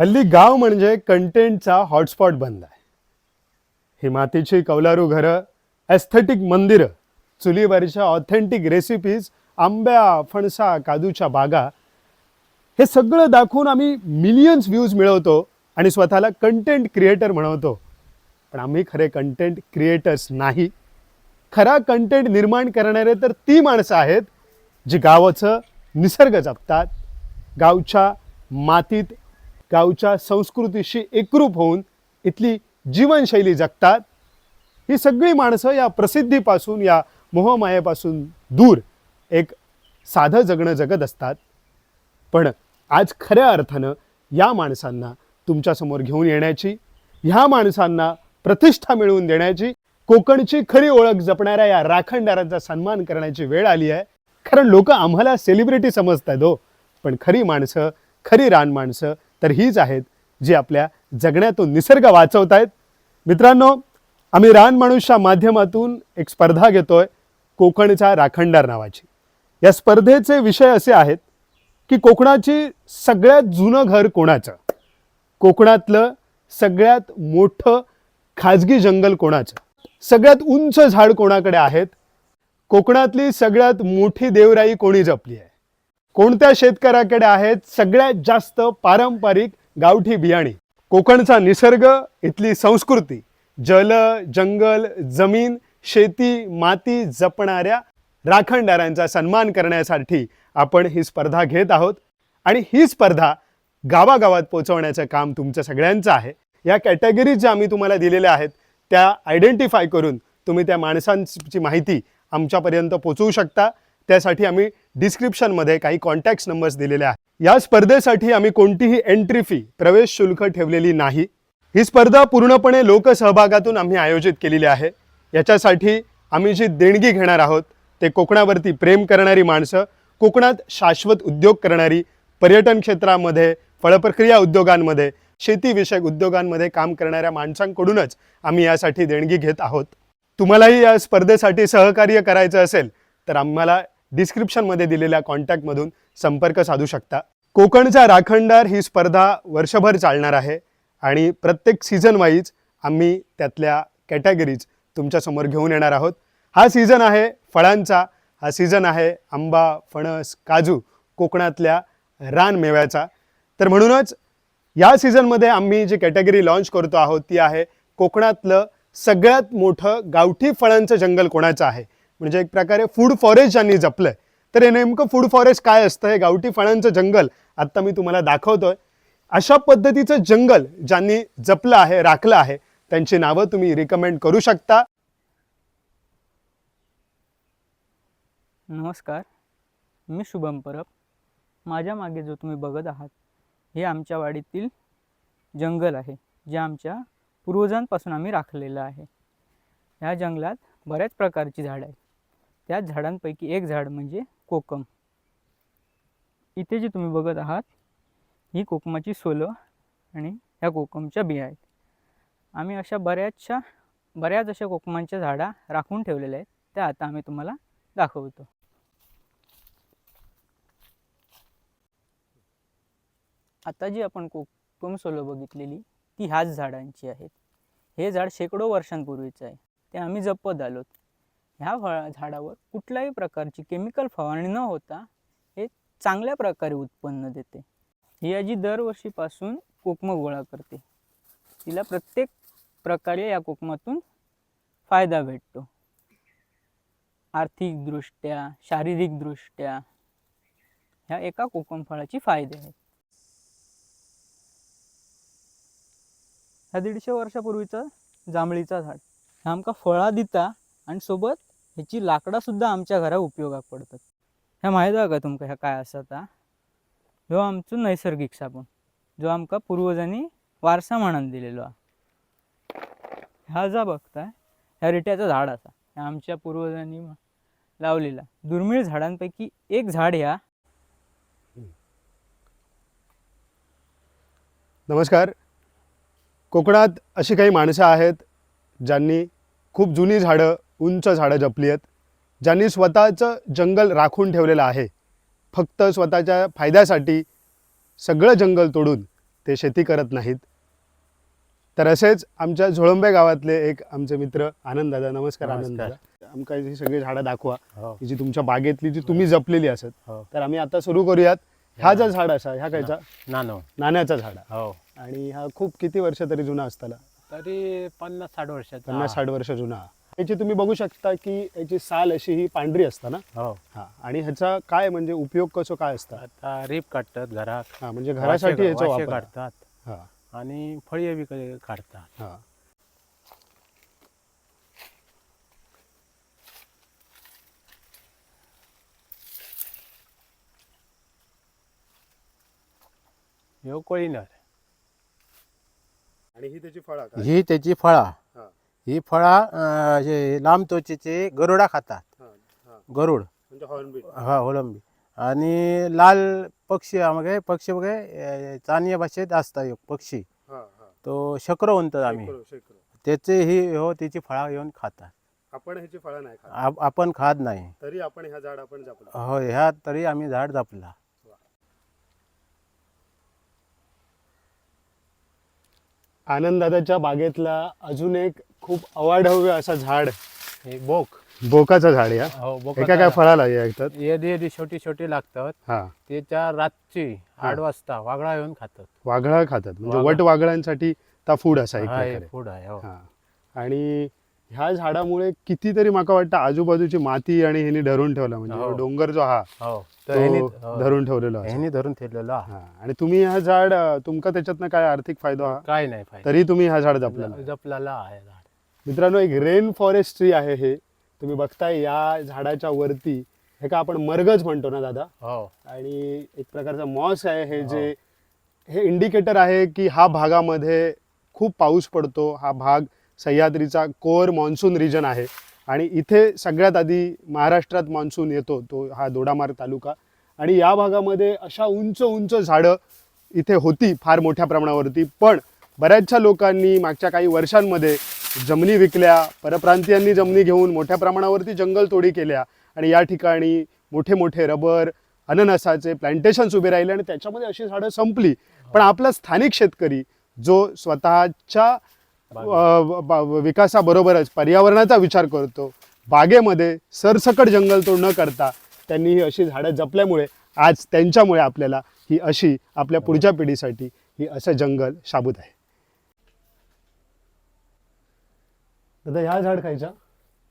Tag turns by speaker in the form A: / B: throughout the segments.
A: हल्ली गाव म्हणजे कंटेंटचा हॉटस्पॉट बनलाय ही मातीची कौलारू घरं एस्थेटिक मंदिरं चुलीवरच्या ऑथेंटिक रेसिपीज आंब्या फणसा काजूच्या बागा हे सगळं दाखवून आम्ही मिलियन्स व्ह्यूज मिळवतो आणि स्वतःला कंटेंट क्रिएटर म्हणवतो. पण आम्ही खरे कंटेंट क्रिएटर्स नाही. खरा कंटेंट निर्माण करणारे तर ती माणसं आहेत जी गावाचं निसर्ग जपतात गावच्या मातीत गावच्या संस्कृतीशी एकरूप होऊन इथली जीवनशैली जगतात. ही सगळी माणसं या प्रसिद्धीपासून या मोहमायेपासून दूर एक साधं जगणं जगत असतात. पण आज खऱ्या अर्थानं या माणसांना तुमच्यासमोर घेऊन येण्याची ह्या माणसांना प्रतिष्ठा मिळवून देण्याची कोकणची खरी ओळख जपणाऱ्या या राखणदारांचा सन्मान करण्याची वेळ आली आहे. कारण लोक आम्हाला सेलिब्रिटी समजतात हो. पण खरी माणसं खरी रान माणसं तर हीच आहेत जी आपल्या जगण्यातून निसर्ग वाचवत आहेत मित्रांनो आम्ही रान माणूसच्या माध्यमातून एक स्पर्धा घेतोय कोकणचा राखणदार नावाची. या स्पर्धेचे विषय असे आहेत की कोकणाची सगळ्यात जुनं घर कोणाचं? कोकणातलं सगळ्यात मोठं खाजगी जंगल कोणाचं? सगळ्यात उंच झाड कोणाकडे आहेत? कोकणातली सगळ्यात मोठी देवराई कोणी जपली आहे? कोणत्या शेतकऱ्याकडे आहेत सगळ्यात जास्त पारंपरिक गावठी बियाणे? कोकणचा निसर्ग इथली संस्कृती जल जंगल जमीन शेती माती जपणाऱ्या राखणदारांचा सन्मान करण्यासाठी आपण ही स्पर्धा घेत आहोत. आणि ही स्पर्धा गावागावात पोहोचवण्याचं काम तुमचं सगळ्यांचं आहे. या कॅटेगरीज ज्या आम्ही तुम्हाला दिलेल्या आहेत त्या आयडेंटिफाय करून तुम्ही त्या माणसांची माहिती आमच्यापर्यंत पोचवू शकता. त्यासाठी आम्ही डिस्क्रिप्शनमध्ये काही कॉन्टॅक्ट नंबर्स दिलेले आहेत. या स्पर्धेसाठी आम्ही कोणतीही एंट्री फी प्रवेश शुल्क ठेवलेली नाही. ही स्पर्धा पूर्णपणे लोकसहभागातून आम्ही आयोजित केलेली आहे. याच्यासाठी आम्ही जी देणगी घेणार आहोत ते कोकणावरती प्रेम करणारी माणसं कोकणात शाश्वत उद्योग करणारी पर्यटन क्षेत्रामध्ये फळप्रक्रिया उद्योगांमध्ये शेतीविषयक उद्योगांमध्ये काम करणाऱ्या माणसांकडूनच आम्ही यासाठी देणगी घेत आहोत. तुम्हालाही या स्पर्धेसाठी सहकार्य करायचं असेल तर आम्हाला डिस्क्रिप्शनमध्ये दिलेल्या कॉन्टॅक्टमधून संपर्क साधू शकता. कोकणचा राखणदार ही स्पर्धा वर्षभर चालणार आहे. आणि प्रत्येक सीझन वाईज आम्ही त्यातल्या कॅटेगरीज तुमच्यासमोर घेऊन येणार आहोत. हा सीझन आहे फळांचा. हा सीझन आहे आंबा फणस काजू कोकणातल्या रान मेव्याचा. तर म्हणूनच या सीझनमध्ये आम्ही जी कॅटेगरी लॉन्च करतो आहोत ती आहे कोकणातलं सगळ्यात मोठं गावठी फळांचं जंगल कोणाचं आहे? म्हणजे एक प्रकारे फूड फॉरेस्ट ज्यांनी जपलंय. तर हे नेमकं फूड फॉरेस्ट काय असतं? हे गावठी फळांचं जंगल. आत्ता मी तुम्हाला दाखवतोय. अशा पद्धतीचं जंगल ज्यांनी जपलं आहे राखलं आहे त्यांची नावं तुम्ही रिकमेंड करू शकता.
B: नमस्कार. मी शुभम परब. माझ्या मागे जो तुम्ही बघत आहात हे आमच्या वाडीतील जंगल आहे जे आमच्या पूर्वजांपासून आम्ही राखलेलं आहे. ह्या जंगलात बऱ्याच प्रकारची झाडं आहेत. त्या झाडांपैकी एक झाड म्हणजे कोकम. इथे जे तुम्ही बघत आहात ही कोकमाची सोलं आणि ह्या कोकमच्या बिया आहेत. आम्ही अशा बऱ्याचशा बऱ्याच अशा कोकमांच्या झाडा राखून ठेवलेल्या आहेत. त्या आता आम्ही तुम्हाला दाखवतो. आता जी आपण कोकम सोलं बघितलेली ती ह्याच झाडांची आहेत. हे झाड शेकडो वर्षांपूर्वीचं आहे. ते आम्ही जपत आलोत. ह्या फळ झाडावर कुठल्याही प्रकारची केमिकल फवारणी न होता हे चांगल्या प्रकारे उत्पन्न देते. ही आजी दरवर्षीपासून कोकम गोळा करते. तिला प्रत्येक प्रकारे या कोकमातून फायदा भेटतो. आर्थिकदृष्ट्या शारीरिकदृष्ट्या ह्या एका कोकम फळाची फायदे आहेत. ह्या दीडशे वर्षापूर्वीचं जांभळीचा झाड. आमका फळा दिता आणि सोबत ह्याची लाकडा सुद्धा आमच्या घरा उपयोगाक पडतात. ह्या माहीत आहे का तुमका ह्या काय आसा ता ह्यो आमचो नैसर्गिक साबण जो आमका पूर्वजांनी वारसा म्हणून दिलेलो हा ह्या जा बघताय ह्या रिट्याचं झाड असा ह्या आमच्या पूर्वजांनी लावलेला. दुर्मिळ झाडांपैकी एक झाड ह्या.
A: नमस्कार. कोकणात अशी काही माणसं आहेत ज्यांनी खूप जुनी झाडं उंच झाडं जपली आहेत. ज्यांनी स्वतःचं जंगल राखून ठेवलेलं आहे. फक्त स्वतःच्या फायद्यासाठी सगळं जंगल तोडून ते शेती करत नाहीत. तर असेच आमच्या झोळंबे गावातले एक आमचे मित्र आनंद दादा. नमस्कार आनंद. दादा. आमका ही सगळी झाडं दाखवा.
C: हो.
A: की जी तुमच्या बागेतली जी तुम्ही जपलेली असत
C: हो.
A: तर आम्ही आता सुरू करूयात. ह्या ज्या झाड असा ह्या कायचा
C: नानो
A: नाण्याचा झाड.
C: हो.
A: आणि हा खूप किती वर्ष तरी जुना असताना
C: तरी पन्नास साठ वर्षाचा.
A: पन्नास साठ वर्ष जुना. याची तुम्ही बघू शकता की याची साल अशी ही पांढरी असता ना?
C: हो.
A: हा. आणि ह्याचा काय म्हणजे उपयोग कसो काय असता?
C: आता रीप काढतात घरात.
A: हा म्हणजे घरासाठी याचा
C: वाशे
A: वापर.
C: काढतात.
A: हा.
C: आणि फळी बी क- काढतात.
A: हा.
C: ह्यो कोळीनर
A: आणि ही त्याची फळा
C: ही त्याची फळा.
A: हा
C: फळा लांब त्वचेचे गरुडा खातात. गरुड.
A: म्हणजे
C: हा होलंबी आणि लाल पक्षी मग पक्षी बघ चानिया भाषेत असता एक पक्षी. तो शक्र म्हणतात आम्ही. त्याचे ही हो त्याची फळा घेऊन खातात.
A: आपण ह्याची फळं नाही
C: आपण खात नाही.
A: तरी आपण ह्या झाड आपण जपलं.
C: हो ह्या तरी आम्ही झाड जपला.
A: आनंददादाच्या बागेतला अजून एक खूप अवाढव्य असा झाड
C: हे बोक.
A: बोकाचं झाड या
C: हो? बोक
A: एका काय फळाला या ऐकतात
C: येदी येदी छोटी छोटी लागतात.
A: हा.
C: त्याच्या रातची आठ वाजता वागळा येऊन खातात.
A: वाघळा खातात. म्हणजे
C: वाघळा.
A: वट वाघळांसाठी ता फूड असा एक
C: हा हे
A: प्रकारे.
C: फूड आहे हो.
A: हा. आणि ह्या झाडामुळे कितीतरी माका वाटतं आजूबाजूची माती आणि ह्यांनी धरून ठेवला. म्हणजे
C: हो.
A: डोंगर जो हा
C: हो. तर ह्यानी
A: तो
C: हो.
A: धरून ठेवलेला आहे.
C: ह्यानी धरून ठेवलेलं. हा.
A: हा आणि तुम्ही हा झाड अं, तुमका त्याच्यातनं काय आर्थिक फायदा हा?
C: काय नाही पाहिजे
A: तरी तुम्ही हा झाड जपलेला. आहे.
C: जपलेला आहे.
A: मित्रांनो एक रेन फॉरेस्ट ट्री आहे हे. तुम्ही बघताय या झाडाच्या वरती हे का आपण मरगज म्हणतो ना दादा?
C: हो.
A: आणि एक प्रकारचा मॉस आहे हे जे हे. इंडिकेटर आहे की हा भागामध्ये खूप पाऊस पडतो. हा भाग सह्याद्रीचा कोर मान्सून रिजन आहे. आणि इथे सगळ्यात आधी महाराष्ट्रात मान्सून येतो तो हा दोडामार्ग तालुका. आणि या भागामध्ये अशा उंच उंच झाडं इथे होती फार मोठ्या प्रमाणावरती. पण बऱ्याचशा लोकांनी मागच्या काही वर्षांमध्ये जमिनी विकल्या परप्रांतीयांनी जमिनी घेऊन मोठ्या प्रमाणावरती जंगल तोडी केल्या आणि या ठिकाणी मोठे मोठे रबर अननसाचे प्लांटेशन्स उभे राहिले आणि त्याच्यामध्ये अशी झाडं संपली. पण आपला स्थानिक शेतकरी जो स्वतःच्या विकासाबरोबरच पर्यावरणाचा विचार करतो बागेमध्ये सरसकट जंगलतोड न करता त्यांनी ही अशी झाडं जपल्यामुळे आज त्यांच्यामुळे आपल्याला ही अशी आपल्या पुढच्या पिढीसाठी ही असं जंगल शाबूत आहे. दादा ह्या झाड खायच्या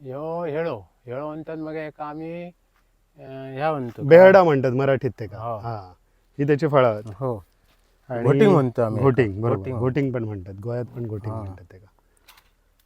C: ह्यो हेळो हेळो म्हणतात मग एक आम्ही अं, ह्या म्हणतो
A: बेहडा म्हणतात मराठीत ते का
C: हो.
A: हा ही त्याची फळं आहेत.
C: हो
A: आणि
C: घोटिंग म्हणतो आम्ही.
A: घोटिंग बरोबर
C: घोटिंग.
A: घोटिंग पण म्हणतात गोव्यात पण घोटिंग
C: हा.
A: म्हणतात ते का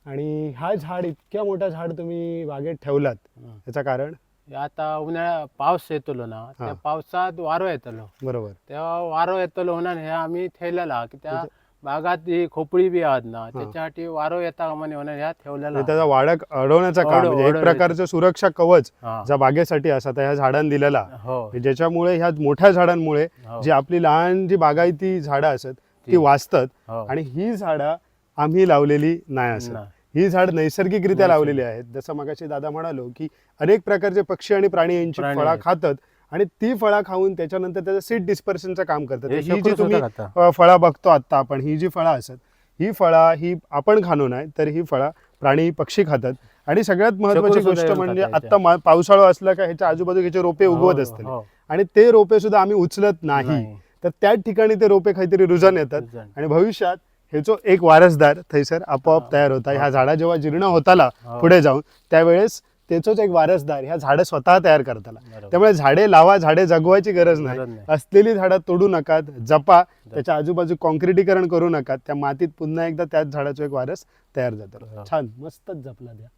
A: आणि हा झाड इतक्या मोठा झाड तुम्ही बागेत ठेवलात. त्याचं कारण
C: आता उन्हाळ्या पाऊस येतलो ना त्या
A: हा.
C: पावसात वारो येतलो
A: बरोबर
C: तेव्हा वारो येतलो म्हणून हे आम्ही ठेवलेला की त्या बागात ही खोपळी बी आहात ना त्याच्यासाठी वारो येता म्हणे म्हणून ह्या ठेवलेला
A: त्याचा वाडक अडवण्याचं काम म्हणजे एक. प्रकारचं सुरक्षा कवच. ज्या बागेसाठी असा त्या ह्या झाडांना दिलेला
C: हो
A: ज्याच्यामुळे ह्या मोठ्या झाडांमुळे
C: हो.
A: जी आपली लहान जी बागायती झाडं असत ती. वाचतात
C: हो.
A: आणि ही झाडं आम्ही लावलेली नाही असत. ही झाड नैसर्गिकरित्या लावलेली आहेत जसं मगाशी दादा म्हणालो की अनेक प्रकारचे पक्षी आणि प्राणी यांची फळा. खातात आणि ती फळा खाऊन त्याच्यानंतर त्याचं सीड डिस्पर्शनचं काम करतात.
C: हे
A: ही जी तुम्ही
C: सुद्धा
A: फळा बघतो आता आपण ही जी फळा असत ही फळा ही आपण खाणो नाही तर ही फळा प्राणी पक्षी खातात. आणि सगळ्यात महत्वाची
C: सुद्धा
A: गोष्ट
C: येऊन
A: म्हणजे
C: खातात
A: आता मा- पावसाळा असला का ह्याच्या आजूबाजूचे रोपे उगवत
C: हो,
A: असतील.
C: हो.
A: आणि ते रोपे सुद्धा आम्ही उचलत नाही.
C: नाही.
A: तर त्याच ठिकाणी ते रोपे काहीतरी रुजन येतात.
C: रुजन.
A: आणि भविष्यात ह्याचो एक वारसदार थैसर आपोआप तयार होता. ह्या झाडा जेव्हा जीर्ण होताला
C: हो.
A: पुढे जाऊन त्यावेळेस त्याचोच एक वारसदार ह्या झाडं स्वतः तयार करताला. त्यामुळे झाडे लावा झाडे जगवायची गरज नाही. असलेली झाडं तोडू नकात जपा त्याच्या आजूबाजू कॉन्क्रिटीकरण करू नका त्या मातीत पुन्हा एकदा त्याच झाडाचा एक वारस तयार जातो.
C: हो.
A: छान मस्तच जपला द्या.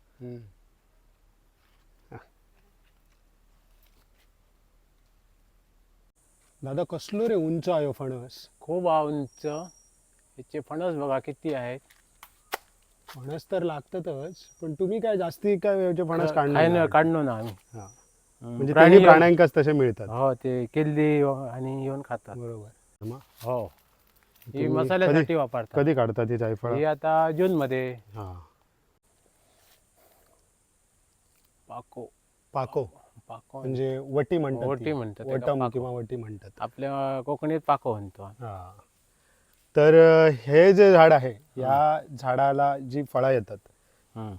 A: दादा कसलो रे उंच आयो फणस?
C: खूप उंच. याचे फणस बघा किती आहेत.
A: फणस तर लागतातच पण तुम्ही काय जास्ती काय फणस काढणार
C: नाही काढलो ना आम्ही.
A: हा. म्हणजे
C: प्राणी
A: प्राण्यांकाच तसे मिळतात.
C: हो ते किल्ली आणि येऊन खातात.
A: बरोबर. मग
C: हो. ही
A: तुम्ही
C: मसाल्यासाठी
A: कधी-
C: वापरतात.
A: कधी काढतात ही जायफळ?
C: ही आता जून मध्ये.
A: हा.
C: पाको.
A: पाको.
C: पाको.
A: म्हणजे वटी म्हणतात
C: वटी
A: ती.
C: म्हणतात,
A: वटम
C: पाको.
A: किंवा वटी म्हणतात.
C: आपल्या कोकणीत पाको म्हणतो
A: हा. तर हे जे झाड आहे या झाडाला जी फळं येतात.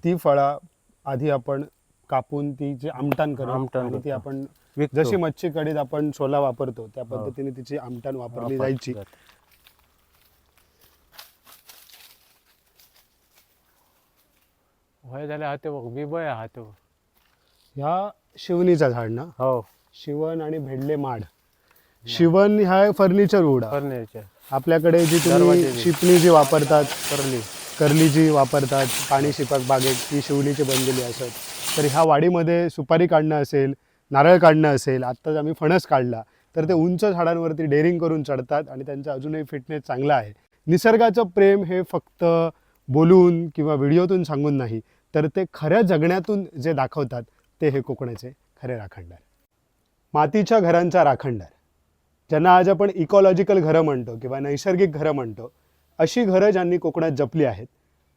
A: ती फळं आधी आपण कापून ती जे आमटण करू
C: आमटण
A: आणि ती
C: करतो.
A: आपण. जशी मच्छी कढीत आपण सोला वापरतो त्या
C: हो.
A: पद्धतीने तिची आमटण वापरली
C: वापर
A: जायची
C: करतो. वय झाले हाते बघ बिबय हाते
A: ह्या शिवणीचा झाड ना
C: हो
A: शिवण आणि भेंडले माड शिवण ह्या फर्निचर आहे.
C: फर्निचर.
A: आपल्याकडे जी तुम्ही
C: दरवाजे.
A: शिपणी जी वापरतात
C: करली.
A: करली जी वापरतात पाणी शिपक बागेत ती शिवणीची बनलेली असत. तर ह्या वाडीमध्ये सुपारी काढणं असेल नारळ काढणं असेल आत्ताच आम्ही फणस काढला तर ते उंच झाडांवरती डेअरिंग करून चढतात आणि त्यांचा अजूनही फिटनेस चांगला आहे. निसर्गाचं प्रेम हे फक्त बोलून किंवा व्हिडिओतून सांगून नाही तर ते खऱ्या जगण्यातून जे दाखवतात ते हे कोकणाचे खरे राखणदार. मातीच्या घरांचा राखणदार. ज्यांना आज आपण इकॉलॉजिकल घरं म्हणतो किंवा नैसर्गिक घरं म्हणतो अशी घरं ज्यांनी कोकणात जपली आहेत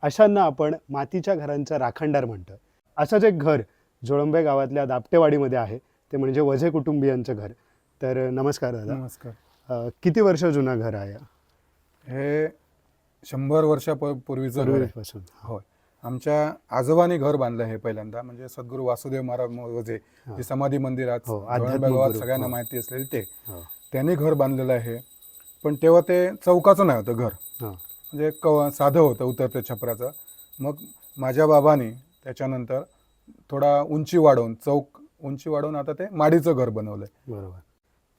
A: अशांना आपण मातीच्या घरांचा राखणदार म्हणतो असंच एक घर जोळंबे गावातल्या दापटेवाडीमध्ये आहे ते म्हणजे वझे कुटुंबियांचं घर तर नमस्कार दादा
D: नमस्कार
A: अं, किती वर्ष जुनं घर आहे
D: हे शंभर वर्षापूर्वीचं घर आहे
A: पूर्वीपासून
D: होय आमच्या आजोबांनी घर बांधलं हे पहिल्यांदा म्हणजे सद्गुरू वासुदेव महाराज
A: हा.
D: जे समाधी मंदिरात
A: हो, आध्यात्मिक गुरु.
D: सगळ्यांना
A: हो.
D: माहिती असलेले ते
A: हो.
D: त्यांनी घर बांधलेलं आहे. पण तेव्हा ते चौकाचं नाही होतं घर. म्हणजे क साधं होतं उतरत्या छपराचं. मग माझ्या बाबाने त्याच्यानंतर थोडा उंची वाढवून चौक उंची वाढवून आता ते माडीचं घर बनवलंय.
A: बरोबर.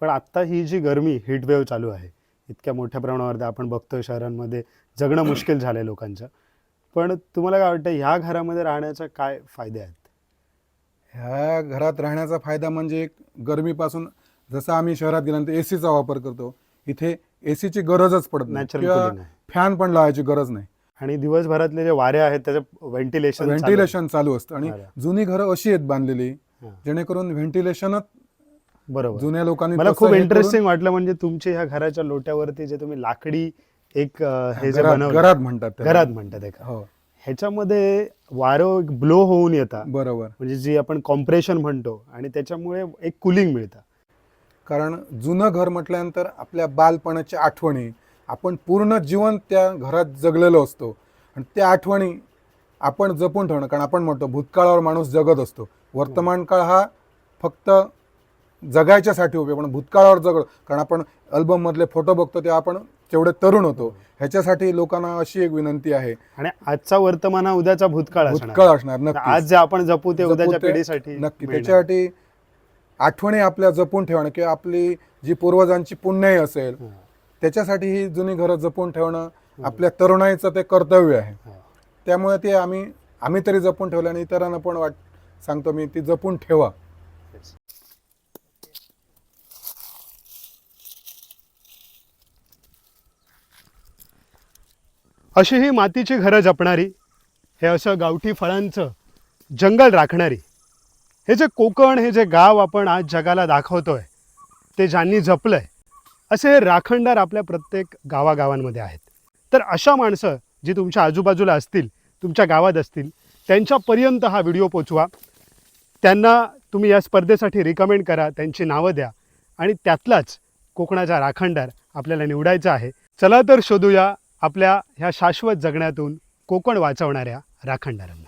A: पण आत्ता ही जी गरमी हीट वेव्ह चालू आहे इतक्या मोठ्या प्रमाणावर आपण बघतोय शहरांमध्ये जगणं मुश्किल झालं आहे लोकांचं. पण तुम्हाला काय वाटतं ह्या घरामध्ये राहण्याचा काय फायदे आहेत?
D: ह्या घरात राहण्याचा फायदा म्हणजे एक गरमीपासून जसं आम्ही शहरात गेल्यानंतर ए सीचा वापर करतो इथे ए सीची गरजच पडत नाही. फॅन पण लावायची गरज नाही.
A: आणि दिवसभरातले जे वारे आहेत त्याचं व्हेंटिलेशन
D: व्हेंटिलेशन चालू असतं. आणि. जुनी घरं अशी आहेत बांधलेली. जेणेकरून व्हेंटिलेशनच
A: बरोबर.
D: जुन्या लोकांनी
A: मला खूप इंटरेस्टिंग वाटलं म्हणजे तुमच्या ह्या घराच्या लोट्यावरती जे तुम्ही लाकडी एक हे जे
D: घरात म्हणतात.
A: घरात म्हणतात एका.
D: हो.
A: ह्याच्यामध्ये वारं ब्लो होऊन येतात.
D: बरोबर.
A: म्हणजे जी आपण कॉम्प्रेशन म्हणतो आणि त्याच्यामुळे एक कुलिंग मिळतं.
D: कारण जुनं घर म्हटल्यानंतर आपल्या बालपणाच्या आठवणी आपण पूर्ण जीवन त्या घरात जगलेलो असतो. आणि त्या आठवणी आपण जपून ठेवणं कारण आपण म्हणतो भूतकाळावर माणूस जगत असतो. वर्तमान काळ हा फक्त जगायच्यासाठी उभे पण भूतकाळावर जगलो कारण आपण अल्बममधले फोटो बघतो तेव्हा आपण तेवढे तरुण होतो. ह्याच्यासाठी लोकांना अशी एक विनंती आहे.
A: आणि आजचा वर्तमान हा उद्याचा भूतकाळ.
D: भूतकाळ असणार
A: आज
D: नक्की
A: जे आपण जपू ते उद्याच्या पिढीसाठी
D: नक्की. त्याच्यासाठी आठवणी आपल्या जपून ठेवणं किंवा आपली जी पूर्वजांची पुण्याई असेल त्याच्यासाठी ही जुनी घरं जपून ठेवणं आपल्या तरुणाईचं ते कर्तव्य आहे. त्यामुळे ते आम्ही आम्ही तरी जपून ठेवलं आणि इतरांना पण वाट सांगतो मी ती जपून ठेवा.
A: अशी ही मातीची घरं जपणारी हे असं गावठी फळांचं जंगल राखणारी हे जे कोकण हे जे गाव आपण आज जगाला दाखवतोय ते ज्यांनी जपलंय असे हे राखणदार आपल्या प्रत्येक गावागावांमध्ये आहेत. तर अशा माणसं जी तुमच्या आजूबाजूला असतील तुमच्या गावात असतील त्यांच्यापर्यंत हा व्हिडिओ पोचवा. त्यांना तुम्ही या स्पर्धेसाठी रिकमेंड करा त्यांची नावं द्या आणि त्यातलाच कोकणाचा राखणदार आपल्याला निवडायचा आहे. चला तर शोधूया आपल्या ह्या शाश्वत जगण्यातून कोकण वाचवणाऱ्या राखणदारांना